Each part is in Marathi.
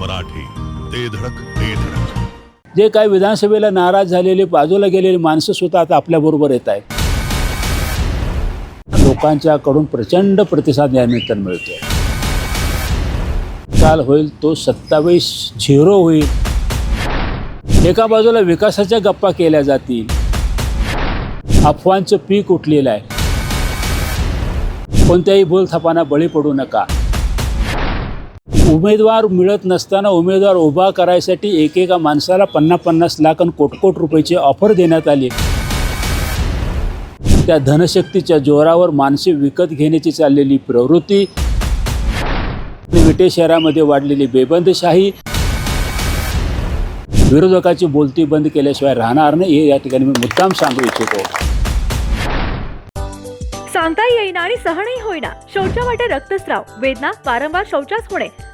मराठी ते धडक ते धडक. जे काही विधानसभेला नाराज झालेले बाजूला गेलेली माणसं सुद्धा आता आपल्याबरोबर येत आहेत. लोकांच्याकडून प्रचंड प्रतिसाद या निमित्तानं मिळतोय. काल होईल तो सत्तावीस झिरो होईल. एका बाजूला विकासाच्या गप्पा केल्या जातील. अफवांचं पीक उठलेलं आहे. कोणत्याही बोलथापांना बळी पडू नका. उमेदवार मिळत नसताना उमेदवार उभा करायसाठी एकेका माणसाला पन्नास पन्नास लाख आणि कोटकोट रुपयाची ऑफर देण्यात आली. त्या धनशक्तीच्या जोरावर माणसे विकत घेण्याची चाललेली प्रवृत्ती विटे शहरामध्ये वाढलेली बेबंदशाही विरोधकाची बोलती बंद केल्याशिवाय राहणार नाही हे या ठिकाणी मी मुद्दाम सांगू इच्छितो. सांगता येईना आणि सहनही होईना. शौचावाटे रक्तस्राव वेदना वारंवार शौचास होणे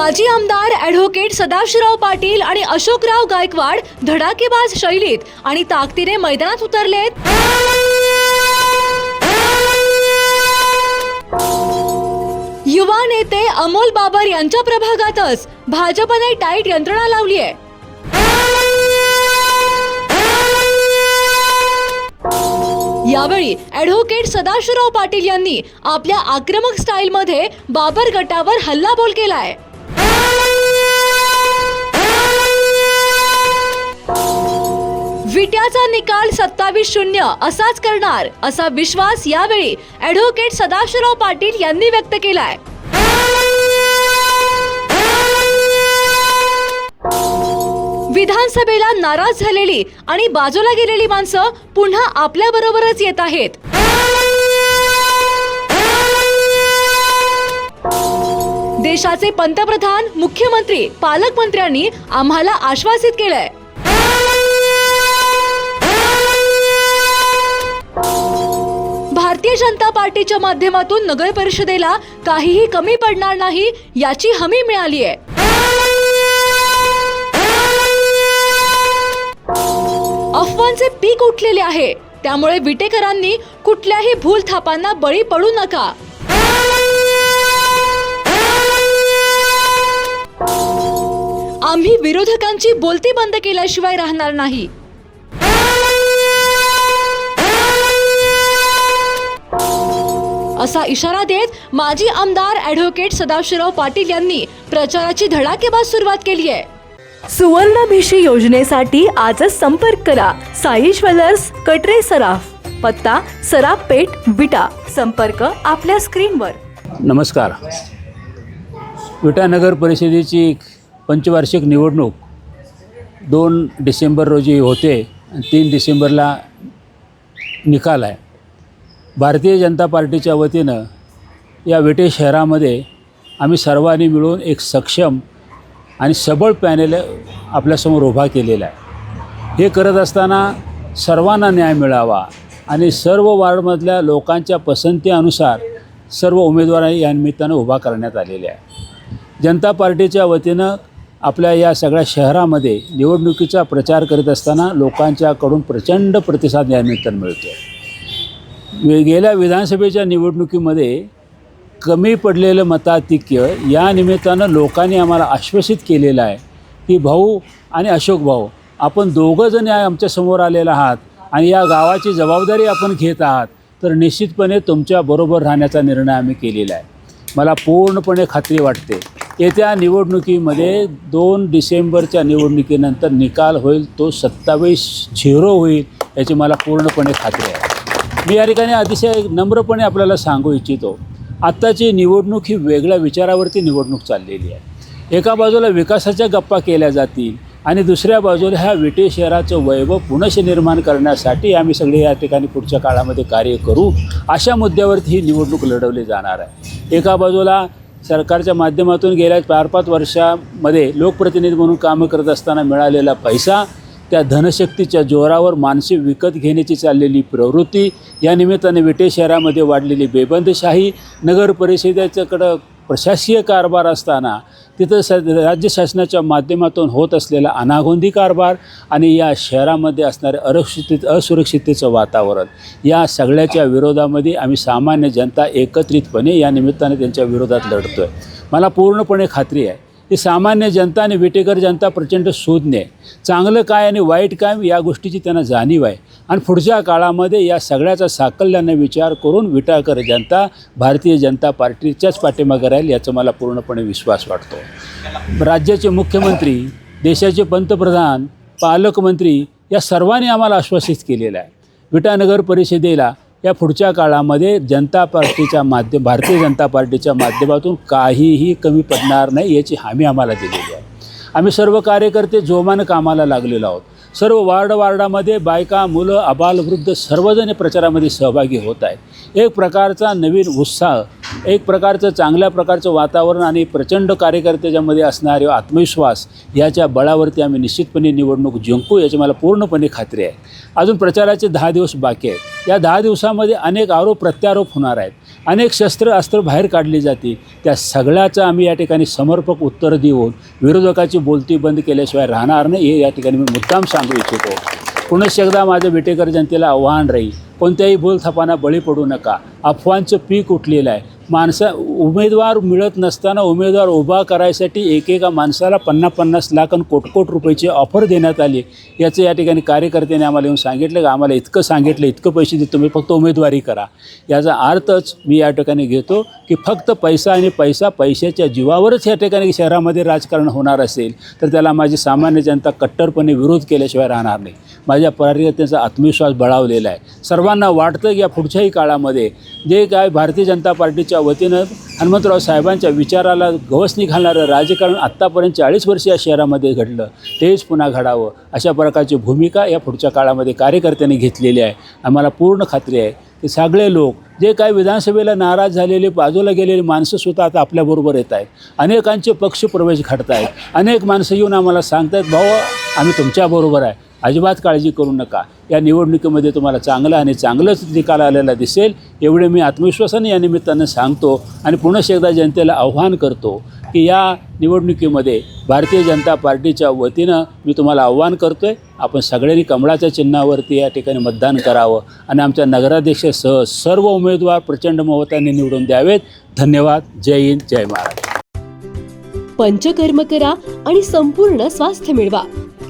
माजी आमदार ॲडव्होकेट सदाशिवराव पाटील आणि अशोकराव गायकवाड धडाकेबाज शैलीत आणि ताकदीने मैदानात उतरलेत. युवा नेते अमोल बाबर यांच्या प्रभागातच भाजपने टाईट यंत्रणा लावली आहे. यावेळी ॲडव्होकेट सदाशिवराव पाटील यांनी आपल्या आक्रमक स्टाईलमध्ये बाबर गटावर हल्लाबोल केलाय. विट्याचा निकाल सत्तावीस शून्य असाच करणार असा विश्वास यावेळी ॲडव्होकेट सदाशिवराव पाटील यांनी व्यक्त केलाय. विधानसभेला नाराज झालेली आणि बाजूला गेलेली माणसं पुन्हा आपल्या बरोबरच येत आहेत. देशाचे पंतप्रधान मुख्यमंत्री पालकमंत्र्यांनी आम्हाला आश्वासित केलंय. भारतीय जनता पार्टीच्या माध्यमातून नगर परिषदेला काहीही कमी पडणार नाही याची हमी मिळाली आहे. अफवांचे पीक उठलेले आहे. त्यामुळे विटेकरांनी कुठल्याही भूल थापांना बळी पडू नका. आम्ही विरोधकांची बोलती बंद केल्याशिवाय राहणार नाही. असा इशारा देत माजी आमदार ॲडव्होकेट सदाशिवराव पाटील यांनी प्रचाराची धडाकेबाज सुरुवात केली आहे. सुवर्णभिषी योजनेसाठी आजच संपर्क करा. साई ज्वेलर्स कटरे सराफ. पत्ता सराफ पेठ विटा. संपर्क आपल्या स्क्रीनवर. नमस्कार. विटा नगर परिषदेची पंचवार्षिक निवडणूक दोन डिसेंबर रोजी होते आणि तीन डिसेंबरला निकाल आहे. भारतीय जनता पार्टीच्या वतीनं या विटे शहरामध्ये आम्ही सर्वांनी मिळून एक सक्षम आणि सबळ पॅनेल आपल्यासमोर उभा केलेला आहे. हे करत असताना सर्वांना न्याय मिळावा आणि सर्व वार्डमधल्या लोकांच्या पसंतीनुसार सर्व उमेदवारांनी या निमित्तानं उभा करण्यात आलेले आहे. जनता पार्टीच्या वतीनं आपल्या या सगळ्या शहरामध्ये निवडणुकीचा प्रचार करीत असताना लोकांच्याकडून प्रचंड प्रतिसाद या निमित्तानं मिळतो आहे गेल्या विधानसभेच्या निवडणुकीमध्ये कमी पडलेलं मताधिक्य या निमित्तानं लोकांनी आम्हाला आश्वासित केलेलं आहे की भाऊ आणि अशोक भाऊ आपण दोघं जण या आमच्यासमोर आलेला आहात आणि या गावाची जबाबदारी आपण घेत आहात तर निश्चितपणे तुमच्याबरोबर राहण्याचा निर्णय आम्ही केलेला आहे. मला पूर्णपणे खात्री वाटते. येत्या निवडणुकीमध्ये दोन डिसेंबरच्या निवडणुकीनंतर निकाल होईल तो सत्तावीस झिरो होईल याची मला पूर्णपणे खात्री आहे. मी या ठिकाणी अतिशय नम्रपणे आपल्याला सांगू इच्छितो आत्ताची निवडणूक ही वेगळ्या विचारावरती निवडणूक चाललेली आहे. एका बाजूला विकासाच्या गप्पा केल्या जातील आणि दुसऱ्या बाजूला ह्या विटे शहराचं वैभव पुनश निर्माण करण्यासाठी आम्ही सगळे या ठिकाणी पुढच्या काळामध्ये कार्य करू अशा मुद्द्यावरती ही निवडणूक लढवली जाणार आहे. एका बाजूला सरकारच्या माध्यमातून गेल्या चार पाच वर्षामध्ये लोकप्रतिनिधी म्हणून कामं करत असताना मिळालेला पैसा त्या धनशक्तीच्या जोरावर माणसे विकत घेण्याची चाललेली प्रवृत्ती या निमित्ताने विटे शहरामध्ये वाढलेली बेबंदशाही नगर परिषदेच्याकडं प्रशासकीय कारभार असताना तिथं स राज्य शासनाच्या माध्यमातून होत असलेला अनागोंदी कारभार आणि या शहरामध्ये असणारे अरक्षित असुरक्षिततेचं वातावरण या सगळ्याच्या विरोधामध्ये आम्ही सामान्य जनता एकत्रितपणे या निमित्ताने त्यांच्या विरोधात लढतो आहे मला पूर्णपणे खात्री आहे ती सामान्य जनता आणि विटेकर जनता प्रचंड शोधणे आहे चांगलं काय आणि वाईट काय या गोष्टीची त्यांना जाणीव आहे. आणि पुढच्या काळामध्ये या सगळ्याचा साकल्याने विचार करून विटाकर जनता भारतीय जनता पार्टीच्याच पाठीमागे राहील याचा मला पूर्णपणे विश्वास वाटतो. राज्याचे मुख्यमंत्री देशाचे पंतप्रधान पालकमंत्री या सर्वांनी आम्हाला आश्वासित केलेलं आहे. विटानगर परिषदेला या पुढच्या काळामध्ये जनता पार्टीच्या माध्यम भारतीय जनता पार्टीच्या माध्यमातून काहीही कमी पडणार नाही याची हमी आम्हाला दिलेली आहे. आम्ही सर्व कार्यकर्ते जोमानं कामाला लागलेलो आहोत. सर्व वार्ड वार्डामध्ये बायका मुलं अबालवृद्ध सर्वजण प्रचारामध्ये सहभागी होत आहेत. एक प्रकारचा नवीन उत्साह एक प्रकारचं चांगल्या प्रकारचं वातावरण आणि प्रचंड कार्यकर्त्याच्यामध्ये असणारे आत्मविश्वास याच्या बळावरती आम्ही निश्चितपणे निवडणूक जिंकू याची मला पूर्णपणे खात्री आहे. अजून प्रचाराचे दहा दिवस बाकी आहेत. या दहा दिवसामध्ये अनेक आरोप प्रत्यारोप होणार आहेत. अनेक शस्त्र अस्त्र बाहेर काढली जातील. त्या सगळ्याचं आम्ही या ठिकाणी समर्पक उत्तर देऊन विरोधकाची बोलती बंद केल्याशिवाय राहणार नाही हे या ठिकाणी मी मुद्दाम सांगू इच्छितो. पुनश्च एकदा माझं बेटेकर जनतेला आव्हान राहील. कोणत्याही बोलथापांना बळी पडू नका. अफवांचं पीक उठलेलं आहे. माणसा उमेदवार मिळत नसताना उमेदवार उभा करायसाठी एकेका माणसाला पन्नास पन्नास लाख आणि कोटकोट रुपयाची ऑफर देण्यात आली. याचं या ठिकाणी कार्यकर्त्याने आम्हाला येऊन सांगितलं. की आम्हाला इतकं सांगितलं इतकं पैसे देतो तुम्ही फक्त उमेदवारी करा. याचा अर्थच मी या ठिकाणी घेतो की फक्त पैसा आणि पैसा पैशाच्या जीवावरच या ठिकाणी शहरामध्ये राजकारण होणार असेल तर त्याला माझी सामान्य जनता कट्टरपणे विरोध केल्याशिवाय राहणार नाही. माझ्या कार्यकर्त्यांचा आत्मविश्वास बळावलेला आहे. सर्वांना वाटतं की या पुढच्याही काळामध्ये जे काय भारतीय जनता पार्टीच्या वतीनं हनुमंतराव साहेबांच्या विचाराला गवसणी घालणारं राजकारण आत्तापर्यंत चाळीस वर्ष या शहरामध्ये घडलं. तेच पुन्हा घडावं. अशा प्रकारची भूमिका या पुढच्या काळामध्ये कार्यकर्त्यांनी घेतलेली आहे. आम्हाला पूर्ण खात्री आहे की सगळे लोक जे काय विधानसभेला नाराज झालेले बाजूला गेलेले माणसं सुद्धा आता आपल्याबरोबर येत आहेत. अनेकांचे पक्ष प्रवेश घडत आहेत अनेक माणसं येऊन आम्हाला सांगतायत भाऊ आम्ही तुमच्याबरोबर आहे. अजिबात काळजी करू नका. या निवडणुकीमध्ये तुम्हाला चांगलं आणि चांगलंच निकाल आलेला दिसेल एवढे मी आत्मविश्वासाने या निमित्तानं सांगतो आणि पुनश्च एकदा जनतेला आव्हान करतो की या निवडणुकीमध्ये भारतीय जनता पार्टीच्या वतीनं मी तुम्हाला आव्हान करतो आहे आपण सगळ्यांनी कमळाच्या चिन्हावरती या ठिकाणी मतदान करावं आणि आमच्या नगराध्यक्षसह सर्व उमेदवार प्रचंड महत्वाने निवडून द्यावेत. धन्यवाद. जय हिंद. जय महाराज पंचकर्म करा आणि संपूर्ण स्वास्थ्य मिळवा.